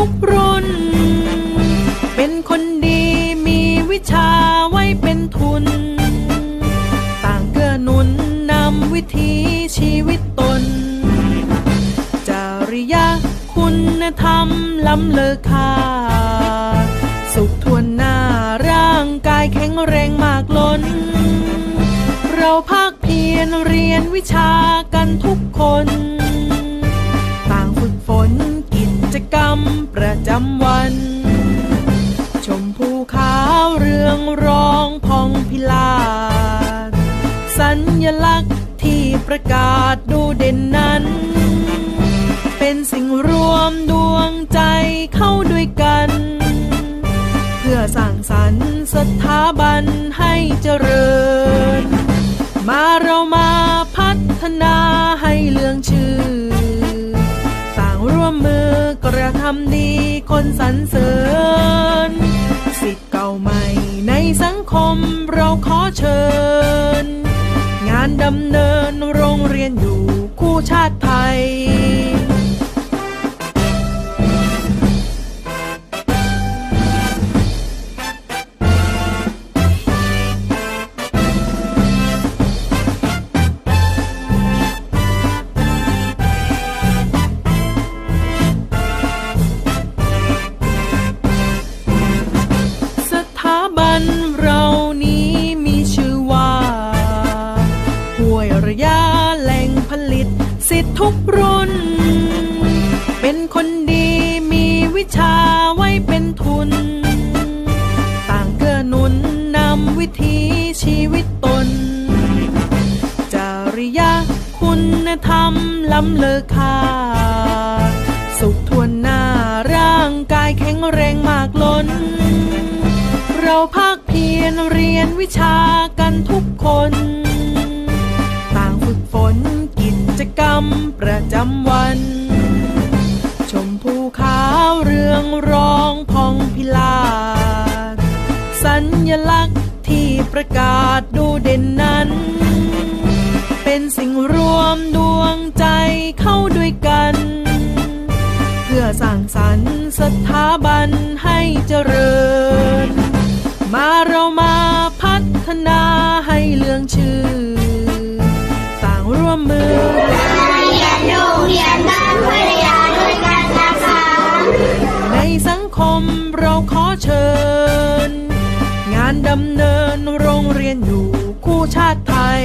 ทุกรุ่น เป็นคนดีมีวิชาไว้เป็นทุน ต่างเกื้อหนุนนำวิถีชีวิตตน จริยะคุณธรรมล้ำเลอค่า สุขทวนหน้าร่างกายแข็งแรงมากล้น เราภาคเพียรเรียนวิชากันทุกคน ต่างฝึกฝนำวัน ชมภูขาวเรืองรองพองพิลาศสัญญลักษณ์ที่ประกาศดูเด่นนั้น เป็นสิ่งรวมดวงใจเข้าด้วยกัน เพื่อสร้างสรรค์สถาบันให้เจริญำดีคนสรรเสริญ สิทธิ์เก่าใหม่ในสังคมเราขอเชิญ งานดำเนินโรงเรียนอยู่คู่ชาติไทย วยระยะแหล่งผลิต สิทธิ์ทุกรุ่น เป็นคนดีมีวิชาไว้เป็นทุน ต่างเกื้อหนุนนำวิถีชีวิตตน จริยะคุณธรรมล้ำเลอค่า สุขทวนหน้าร่างกายแข็งแรงมากล้น เราภาคเพียรเรียนวิชากันทุกคน จำวัน ชมภูขาวเรืองรองพองพิลาศสัญญลักษณ์ที่ประกาศดูเด่นนั้น เป็นสิ่งรวมดวงใจเข้าด้วยกัน เพื่อสร้างสรรค์สถาบันให้เจริญ มาเรามาพัฒนาให้เลืองชื่อ คมเราขอเชิญ งานดำเนินโรงเรียนอยู่คู่ชาติไทย